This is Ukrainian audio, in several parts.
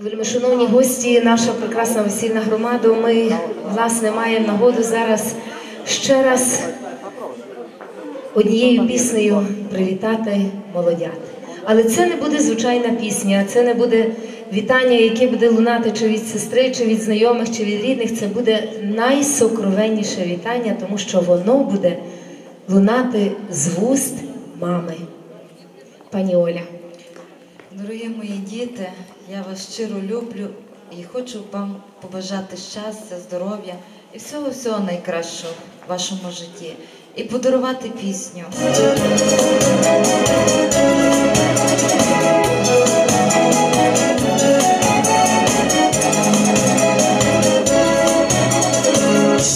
Вельмишановні гості, наша прекрасна весільна громада. Ми власне маємо нагоду зараз ще раз однією піснею привітати молодят. Але це не буде звичайна пісня, це не буде вітання, яке буде лунати чи від сестри, чи від знайомих, чи від рідних. Це буде найсокровенніше вітання, тому що воно буде лунати з вуст мами. Пані Оля. Дорогі мої діти, я вас щиро люблю і хочу вам побажати щастя, здоров'я і всього всього найкращого в вашому житті. І подарувати пісню.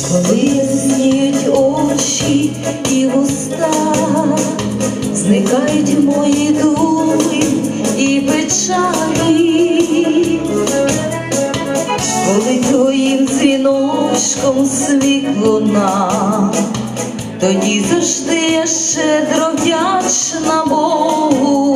Коли очі і вуста, зникають мої думи і печалі, коли твоїм дзвіночком світло на, тоді завжди я щедро вдячна Богу.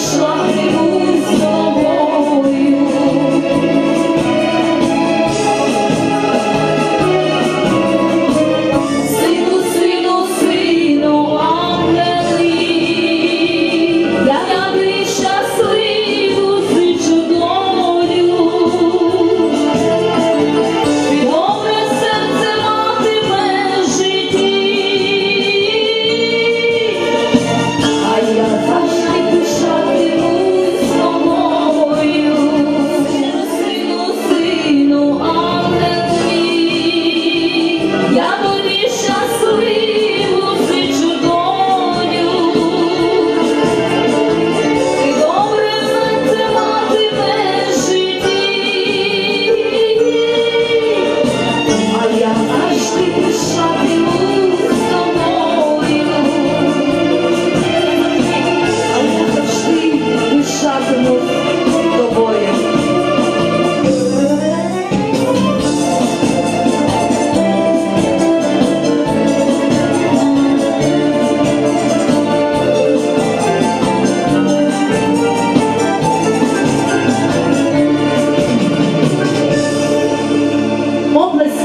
Я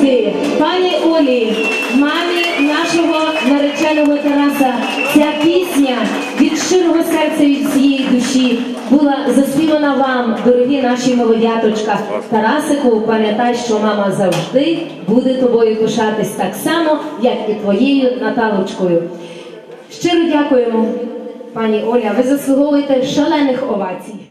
Облески пані Олі, мамі нашого нареченого Тараса. Ця пісня від щирого серця від всієї душі була заспівана вам, дорогі наші молодяточка. Тарасику, пам'ятай, що мама завжди буде тобою пишатись так само, як і твоєю Наталочкою. Щиро дякуємо, пані Оля. Ви заслуговуєте шалених овацій.